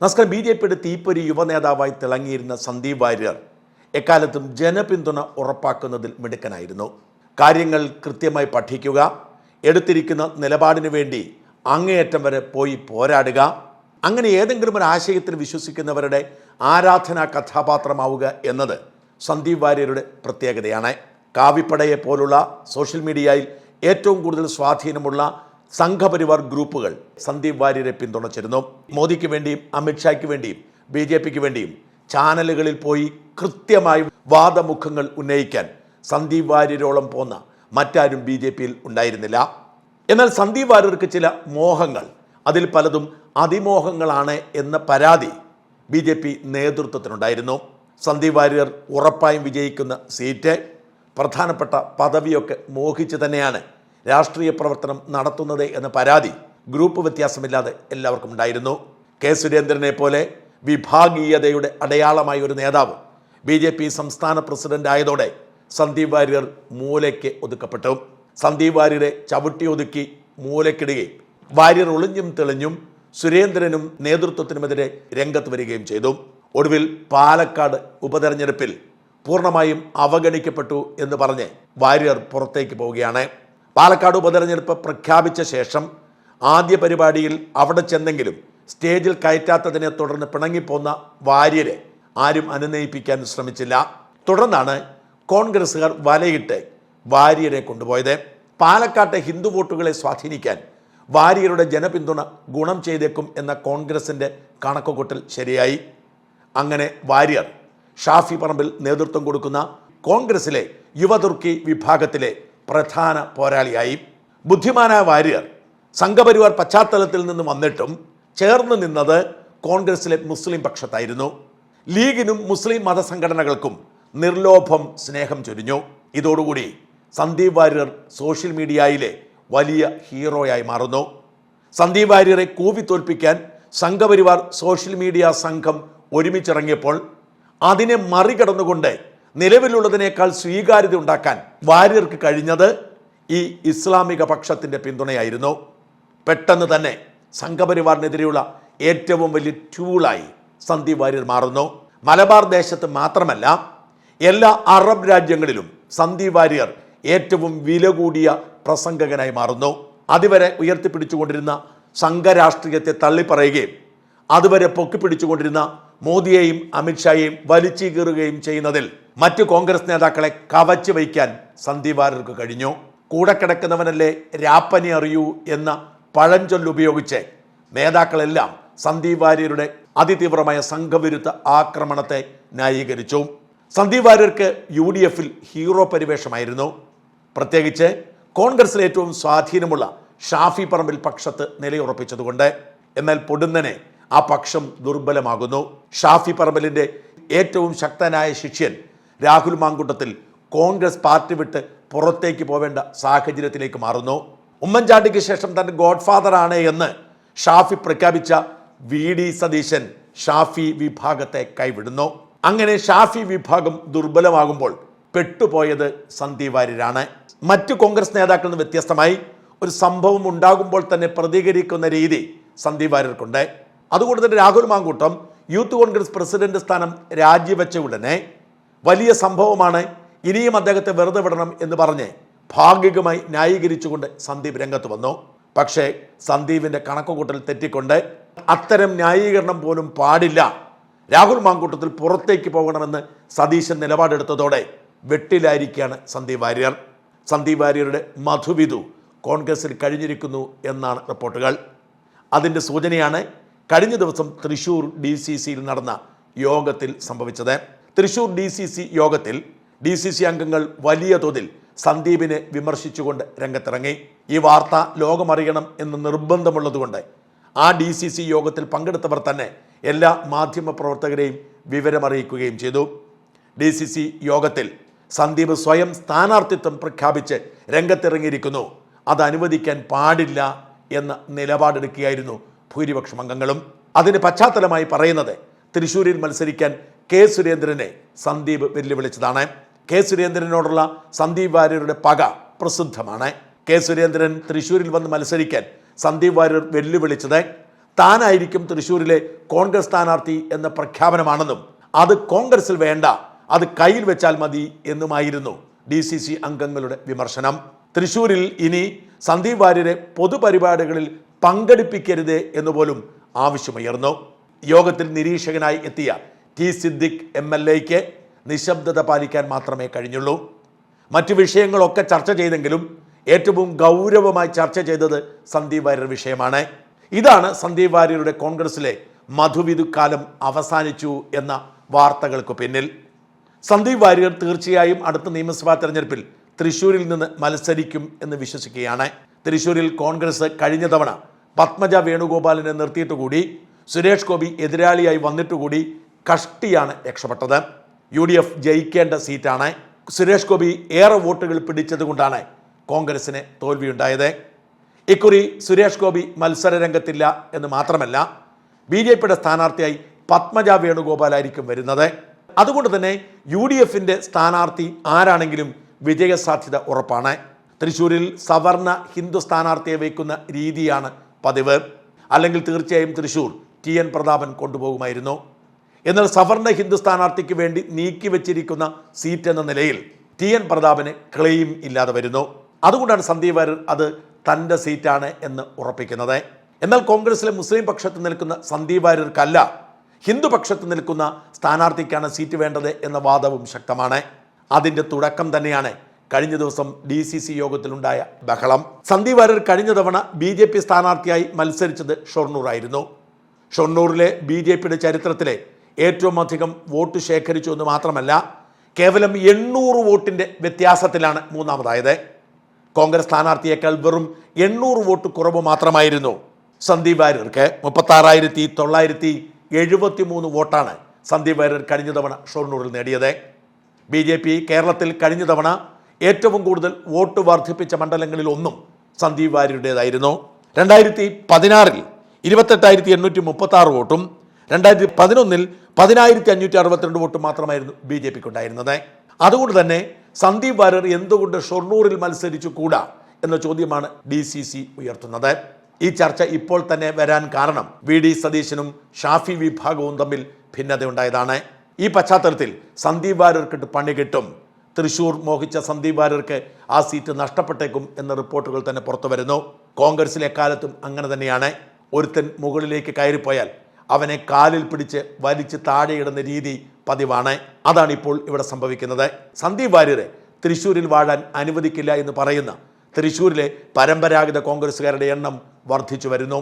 നമസ്കാരം B J പിയുടെ തീപ്പൊരി യുവനേതാവായി തിളങ്ങിയിരുന്ന സന്ദീപ് വാര്യർ എക്കാലത്തും ജനപിന്തുണ ഉറപ്പാക്കുന്നതിൽ മിടുക്കനായിരുന്നു. കാര്യങ്ങൾ കൃത്യമായി പഠിക്കുക എടുത്തിരിക്കുന്ന നിലപാടിനു വേണ്ടി അങ്ങേയറ്റം വരെ പോയി പോരാടുക അങ്ങനെ ഏതെങ്കിലും ഒരു ആശയത്തിൽ വിശ്വസിക്കുന്നവരുടെ ആരാധനാ കഥാപാത്രമാവുക എന്നത് സന്ദീപ് വാര്യരുടെ പ്രത്യേകതയാണ്. കാവിപ്പടയെ പോലുള്ള സോഷ്യൽ മീഡിയയിൽ ഏറ്റവും കൂടുതൽ സ്വാധീനമുള്ള സംഘപരിവാർ ഗ്രൂപ്പുകൾ സന്ദീപ് വാര്യരെ പിന്തുണച്ചിരുന്നു. മോദിക്ക് വേണ്ടിയും അമിത്ഷായ്ക്ക് വേണ്ടിയും ബി ജെ പിക്ക് വേണ്ടിയും ചാനലുകളിൽ പോയി കൃത്യമായി വാദമുഖങ്ങൾ ഉന്നയിക്കാൻ സന്ദീപ് വാര്യരോളം പോന്ന മറ്റാരും ബി ജെ പിയിൽ ഉണ്ടായിരുന്നില്ല. എന്നാൽ സന്ദീപ് വാര്യർക്ക് ചില മോഹങ്ങൾ അതിൽ പലതും അതിമോഹങ്ങളാണ് എന്ന പരാതി ബി ജെ പി നേതൃത്വത്തിനുണ്ടായിരുന്നു. സന്ദീപ് വാര്യർ ഉറപ്പായും വിജയിക്കുന്ന സീറ്റ് പ്രധാനപ്പെട്ട പദവിയൊക്കെ മോഹിച്ച് തന്നെയാണ് രാഷ്ട്രീയ പ്രവർത്തനം നടത്തുന്നത് എന്ന പരാതി ഗ്രൂപ്പ് വ്യത്യാസമില്ലാതെ എല്ലാവർക്കും ഉണ്ടായിരുന്നു. കെ സുരേന്ദ്രനെ പോലെ വിഭാഗീയതയുടെ അടയാളമായ ഒരു നേതാവ് ബി ജെ പി സംസ്ഥാന പ്രസിഡന്റ് ആയതോടെ സന്ദീപ് വാര്യർ മൂലയ്ക്ക് ഒതുക്കപ്പെട്ടു. സന്ദീപ് വാര്യരെ ചവിട്ടി ഒതുക്കി മൂലക്കിടുകയും വാര്യർ ഒളിഞ്ഞും തെളിഞ്ഞും സുരേന്ദ്രനും നേതൃത്വത്തിനുമെതിരെ രംഗത്ത് വരികയും ചെയ്തു. ഒടുവിൽ പാലക്കാട് ഉപതെരഞ്ഞെടുപ്പിൽ പൂർണമായും അവഗണിക്കപ്പെട്ടു എന്ന് പറഞ്ഞ് വാര്യർ പുറത്തേക്ക് പോവുകയാണ്. പാലക്കാട് ഉപതെരഞ്ഞെടുപ്പ് പ്രഖ്യാപിച്ച ശേഷം ആദ്യ പരിപാടിയിൽ അവിടെ ചെന്നെങ്കിലും സ്റ്റേജിൽ കയറ്റാത്തതിനെ തുടർന്ന് പിണങ്ങിപ്പോന്ന വാര്യരെ ആരും അനുനയിപ്പിക്കാൻ ശ്രമിച്ചില്ല. തുടർന്നാണ് കോൺഗ്രസ്സുകാർ വലയിട്ട് വാര്യരെ കൊണ്ടുപോയത്. പാലക്കാട്ടെ ഹിന്ദു വോട്ടുകളെ സ്വാധീനിക്കാൻ വാര്യരുടെ ജനപിന്തുണ ഗുണം ചെയ്തേക്കും എന്ന കോൺഗ്രസിന്റെ കണക്കുകൂട്ടൽ ശരിയായി. അങ്ങനെ വാര്യർ ഷാഫി പറമ്പിൽ നേതൃത്വം കൊടുക്കുന്ന കോൺഗ്രസിലെ യുവതുർക്കി വിഭാഗത്തിലെ പ്രധാന പോരാളിയായി ബുദ്ധിമാനായ വാര്യർ സംഘപരിവാർ പശ്ചാത്തലത്തിൽ നിന്ന് വന്നിട്ടും ചേർന്ന് നിന്നത് കോൺഗ്രസിലെ മുസ്ലിം പക്ഷത്തായിരുന്നു. ലീഗിനും മുസ്ലിം മതസംഘടനകൾക്കും നിർലോഭം സ്നേഹം ചൊരിഞ്ഞു. ഇതോടുകൂടി സന്ദീപ് വാര്യർ സോഷ്യൽ മീഡിയയിലെ വലിയ ഹീറോയായി മാറുന്നു. സന്ദീപ് വാര്യരെ കൂവി തോൽപ്പിക്കാൻ സംഘപരിവാർ സോഷ്യൽ മീഡിയ സംഘം ഒരുമിച്ചിറങ്ങിയപ്പോൾ അതിനെ മറികടന്നുകൊണ്ട് നിലവിലുള്ളതിനേക്കാൾ സ്വീകാര്യത ഉണ്ടാക്കാൻ വാര്യർക്ക് കഴിഞ്ഞത് ഈ ഇസ്ലാമിക പക്ഷത്തിന്റെ പിന്തുണയായിരുന്നു. പെട്ടെന്ന് തന്നെ സംഘപരിവാറിനെതിരെയുള്ള ഏറ്റവും വലിയ ട്യൂളായി സന്ദീപ് വാര്യർ മാറുന്നു. മലബാർ ദേശത്ത് മാത്രമല്ല എല്ലാ അറബ് രാജ്യങ്ങളിലും സന്ദീപ് വാര്യർ ഏറ്റവും വില കൂടിയ പ്രസംഗകനായി മാറുന്നു. അതുവരെ ഉയർത്തിപ്പിടിച്ചുകൊണ്ടിരുന്ന സംഘരാഷ്ട്രീയത്തെ തള്ളിപ്പറയുകയും അതുവരെ പൊക്കിപ്പിടിച്ചുകൊണ്ടിരുന്ന മോദിയെയും അമിത്ഷായെയും വലിച്ചു കീറുകയും ചെയ്യുന്നതിൽ മറ്റു കോൺഗ്രസ് നേതാക്കളെ കവച്ചു വയ്ക്കാൻ സന്ദീപ് കഴിഞ്ഞു. കൂടെ കിടക്കുന്നവനല്ലേ രാപ്പനി അറിയൂ എന്ന പഴഞ്ചൊല്ലുപയോഗിച്ച് നേതാക്കളെല്ലാം സന്ദീപ് വാര്യരുടെ അതിതീവ്രമായ സംഘവിരുദ്ധ ആക്രമണത്തെ ന്യായീകരിച്ചു. സന്ദീപ് വാര്യർക്ക് യു ഡി എഫിൽ ഹീറോ പരിവേഷമായിരുന്നു. പ്രത്യേകിച്ച് കോൺഗ്രസിൽ ഏറ്റവും സ്വാധീനമുള്ള ഷാഫി പറമ്പിൽ പക്ഷത്ത് നിലയുറപ്പിച്ചതുകൊണ്ട്. എന്നാൽ പൊടുന്നനെ ആ പക്ഷം ദുർബലമാകുന്നു. ഷാഫി പറമ്പലിന്റെ ഏറ്റവും ശക്തനായ ശിഷ്യൻ രാഹുൽ മാങ്കുട്ടത്തിൽ കോൺഗ്രസ് പാർട്ടി വിട്ട് പുറത്തേക്ക് പോവേണ്ട സാഹചര്യത്തിലേക്ക് മാറുന്നു. ഉമ്മൻചാണ്ടിക്ക് ശേഷം തന്റെ ഗോഡ്ഫാദർ ആണ് എന്ന് ഷാഫി പ്രഖ്യാപിച്ച വി ഡി സതീശൻ ഷാഫി വിഭാഗത്തെ കൈവിടുന്നു. അങ്ങനെ ഷാഫി വിഭാഗം ദുർബലമാകുമ്പോൾ പെട്ടുപോയത് സന്ദീപ് വാര്യരാണ്. മറ്റു കോൺഗ്രസ് നേതാക്കളിൽ നിന്ന് വ്യത്യസ്തമായി ഒരു സംഭവം ഉണ്ടാകുമ്പോൾ തന്നെ പ്രതികരിക്കുന്ന രീതി സന്ദീപ് വാര്യർക്കുണ്ട്. അതുകൊണ്ട് തന്നെ രാഹുൽ മാങ്കൂട്ടം യൂത്ത് കോൺഗ്രസ് പ്രസിഡന്റ് സ്ഥാനം രാജിവെച്ച ഉടനെ വലിയ സംഭവമാണ് ഇനിയും അദ്ദേഹത്തെ വെറുതെ വിടണം എന്ന് പറഞ്ഞ് ഭാഗികമായി ന്യായീകരിച്ചുകൊണ്ട് സന്ദീപ് രംഗത്ത് വന്നു. പക്ഷേ സന്ദീപിന്റെ കണക്കുകൂട്ടൽ തെറ്റിക്കൊണ്ട് അത്തരം ന്യായീകരണം പോലും പാടില്ല. രാഹുൽ മാങ്കൂട്ടത്തിൽ പുറത്തേക്ക് പോകണമെന്ന് സതീശൻ നിലപാടെടുത്തതോടെ വെട്ടിലായിരിക്കുകയാണ് സന്ദീപ് വാര്യർ. സന്ദീപ് വാര്യരുടെ മധുവിധു കോൺഗ്രസിൽ കഴിഞ്ഞിരിക്കുന്നു എന്നാണ് റിപ്പോർട്ടുകൾ. അതിന്റെ സൂചനയാണ് കഴിഞ്ഞ ദിവസം തൃശൂർ ഡി സി സിയിൽ നടന്ന യോഗത്തിൽ സംഭവിച്ചത്. തൃശൂർ ഡി സി സി യോഗത്തിൽ ഡി സി സി അംഗങ്ങൾ വലിയ തോതിൽ സന്ദീപിനെ വിമർശിച്ചുകൊണ്ട് രംഗത്തിറങ്ങി. ഈ വാർത്ത ലോകമറിയണം എന്ന് നിർബന്ധമുള്ളതുകൊണ്ട് ആ ഡി സി സി യോഗത്തിൽ പങ്കെടുത്തവർ തന്നെ എല്ലാ മാധ്യമ പ്രവർത്തകരെയും വിവരമറിയിക്കുകയും ചെയ്തു. ഡി സി സി യോഗത്തിൽ സന്ദീപ് സ്വയം സ്ഥാനാർത്ഥിത്വം പ്രഖ്യാപിച്ച് രംഗത്തിറങ്ങിയിരിക്കുന്നു. അത് അനുവദിക്കാൻ പാടില്ല എന്ന നിലപാടെടുക്കുകയായിരുന്നു ഭൂരിപക്ഷം അംഗങ്ങളും അതിന് പശ്ചാത്തലമായി പറയുന്നത് തൃശൂരിൽ മത്സരിക്കാൻ കെ സുരേന്ദ്രനെ സന്ദീപ് വെല്ലുവിളിച്ചതാണ്. കെ സുരേന്ദ്രനോടുള്ള സന്ദീപ് വാര്യരുടെ പക പ്രസിദ്ധമാണ്. കെ സുരേന്ദ്രൻ തൃശൂരിൽ വന്ന് മത്സരിക്കാൻ സന്ദീപ് വാര്യർ വെല്ലുവിളിച്ചത് താനായിരിക്കും തൃശ്ശൂരിലെ കോൺഗ്രസ് സ്ഥാനാർത്ഥി എന്ന പ്രഖ്യാപനമാണെന്നും അത് കോൺഗ്രസിൽ വേണ്ട അത് കയ്യിൽ വെച്ചാൽ മതി എന്നുമായിരുന്നു ഡി സി സി അംഗങ്ങളുടെ വിമർശനം. തൃശ്ശൂരിൽ ഇനി സന്ദീപ് വാര്യരെ പൊതുപരിപാടികളിൽ പങ്കെടുപ്പിക്കരുത് എന്ന് പോലും ആവശ്യമുയർന്നു. യോഗത്തിൽ നിരീക്ഷകനായി എത്തിയ ടി സിദ്ദിഖ് എം എൽ എക്ക് നിശബ്ദത പാലിക്കാൻ മാത്രമേ കഴിഞ്ഞുള്ളൂ. മറ്റു വിഷയങ്ങളൊക്കെ ചർച്ച ചെയ്തെങ്കിലും ഏറ്റവും ഗൗരവമായി ചർച്ച ചെയ്തത് സന്ദീപ് വാര്യർ വിഷയമാണ്. ഇതാണ് സന്ദീപ് വാര്യരുടെ കോൺഗ്രസിലെ മധുവിധുക്കാലം അവസാനിച്ചു എന്ന വാർത്തകൾക്ക് പിന്നിൽ. സന്ദീപ് വാര്യർ തീർച്ചയായും അടുത്ത നിയമസഭാ തെരഞ്ഞെടുപ്പിൽ തൃശൂരിൽ നിന്ന് മത്സരിക്കും എന്ന് വിശ്വസിക്കുകയാണ്. തൃശൂരിൽ കോൺഗ്രസ് കഴിഞ്ഞ തവണ പത്മജ വേണുഗോപാലിനെ നിർത്തിയിട്ട് കൂടി സുരേഷ് ഗോപി എതിരാളിയായി വന്നിട്ടുകൂടി കഷ്ടിയാണ് രക്ഷപ്പെട്ടത്. യു ഡി എഫ് ജയിക്കേണ്ട സീറ്റാണ്. സുരേഷ് ഗോപി ഏറെ വോട്ടുകൾ പിടിച്ചതുകൊണ്ടാണ് കോൺഗ്രസിന് തോൽവിയുണ്ടായത്. ഇക്കുറി സുരേഷ് ഗോപി മത്സര രംഗത്തില്ല എന്ന് മാത്രമല്ല ബി ജെ പിയുടെ സ്ഥാനാർത്ഥിയായി പത്മജ വേണുഗോപാലായിരിക്കും വരുന്നത്. അതുകൊണ്ട് തന്നെ യു ഡി എഫിന്റെ സ്ഥാനാർത്ഥി ആരാണെങ്കിലും വിജയസാധ്യത ഉറപ്പാണ്. തൃശ്ശൂരിൽ സവർണ ഹിന്ദു സ്ഥാനാർത്ഥിയെ വയ്ക്കുന്ന രീതിയാണ് പതിവ്. അല്ലെങ്കിൽ തീർച്ചയായും തൃശ്ശൂർ ടി എൻ പ്രതാപൻ കൊണ്ടുപോകുമായിരുന്നു. എന്നാൽ സവർണ ഹിന്ദു സ്ഥാനാർത്ഥിക്ക് വേണ്ടി നീക്കി വെച്ചിരിക്കുന്ന സീറ്റ് എന്ന നിലയിൽ ടി എൻ പ്രതാപന് ക്ലെയിം ഇല്ലാതെ വരുന്നു. അതുകൊണ്ടാണ് സന്ദീപ് വാര്യർ അത് തന്റെ സീറ്റാണ് എന്ന് ഉറപ്പിക്കുന്നത്. എന്നാൽ കോൺഗ്രസിലെ മുസ്ലിം പക്ഷത്ത് നിൽക്കുന്ന സന്ദീപ് വാര്യർക്കല്ല ഹിന്ദു പക്ഷത്ത് നിൽക്കുന്ന സ്ഥാനാർത്ഥിക്കാണ് സീറ്റ് വേണ്ടത് എന്ന വാദവും ശക്തമാണ്. അതിന്റെ തുടക്കം തന്നെയാണ് കഴിഞ്ഞ ദിവസം ഡി സി സി യോഗത്തിലുണ്ടായ ബഹളം. സന്ദീപ് വാര്യർ കഴിഞ്ഞ തവണ ബി ജെ പി സ്ഥാനാർത്ഥിയായി മത്സരിച്ചത് ഷൊർണൂറായിരുന്നു. ഷൊർണൂറിലെ ബി ജെ പിയുടെ ചരിത്രത്തിലെ ഏറ്റവും അധികം വോട്ട് ശേഖരിച്ചു എന്ന് മാത്രമല്ല കേവലം എണ്ണൂറ് വോട്ടിന്റെ വ്യത്യാസത്തിലാണ് മൂന്നാമതായത്. കോൺഗ്രസ് സ്ഥാനാർത്ഥിയേക്കാൾ വെറും എണ്ണൂറ് വോട്ട് കുറവ് മാത്രമായിരുന്നു. സന്ദീപ് വാര്യർക്ക് മുപ്പത്താറായിരത്തി തൊള്ളായിരത്തി എഴുപത്തി മൂന്ന് വോട്ടാണ് സന്ദീപ് വാര്യർ കഴിഞ്ഞ തവണ ഷൊർണൂറിൽ നേടിയത്. ബി ജെ പി കേരളത്തിൽ കഴിഞ്ഞ തവണ ഏറ്റവും കൂടുതൽ വോട്ട് വർദ്ധിപ്പിച്ച മണ്ഡലങ്ങളിൽ ഒന്നും സന്ദീപ് വാര്യരുടേതായിരുന്നു. രണ്ടായിരത്തി പതിനാറിൽ ഇരുപത്തെട്ടായിരത്തി എണ്ണൂറ്റി മുപ്പത്തി ആറ് വോട്ടും രണ്ടായിരത്തി പതിനൊന്നിൽ പതിനായിരത്തി അഞ്ഞൂറ്റി അറുപത്തിരണ്ട് വോട്ടും മാത്രമായിരുന്നു ബി ജെ പിക്ക് ഉണ്ടായിരുന്നത് അതുകൊണ്ട് തന്നെ സന്ദീപ് വാര്യർ എന്തുകൊണ്ട് ഷൊർണൂറിൽ മത്സരിച്ചു കൂടാ എന്ന ചോദ്യമാണ് ഡി സി സി ഉയർത്തുന്നത്. ഈ ചർച്ച ഇപ്പോൾ തന്നെ വരാൻ കാരണം വി ഡി സതീശനും ഷാഫി വിഭാഗവും തമ്മിൽ ഭിന്നതയുണ്ടായതാണ്. ഈ പശ്ചാത്തലത്തിൽ സന്ദീപ് വാര്യർക്കിട്ട് പണി കിട്ടും. തൃശൂർ മോഹിച്ച സന്ദീപ് വാര്യർക്ക് ആ സീറ്റ് നഷ്ടപ്പെട്ടേക്കും എന്ന റിപ്പോർട്ടുകൾ തന്നെ പുറത്തു വരുന്നു. കോൺഗ്രസിൽ എക്കാലത്തും അങ്ങനെ തന്നെയാണ്. ഒരുത്തൻ മുകളിലേക്ക് കയറിപ്പോയാൽ അവനെ കാലിൽ പിടിച്ച് വലിച്ച് താഴെയിടുന്ന രീതി പതിവാണ്. അതാണ് ഇപ്പോൾ ഇവിടെ സംഭവിക്കുന്നത്. സന്ദീപ് വാര്യരെ തൃശ്ശൂരിൽ വാഴാൻ അനുവദിക്കില്ല എന്ന് പറയുന്ന തൃശ്ശൂരിലെ പരമ്പരാഗത കോൺഗ്രസ്സുകാരുടെ എണ്ണം വർദ്ധിച്ചു വരുന്നു.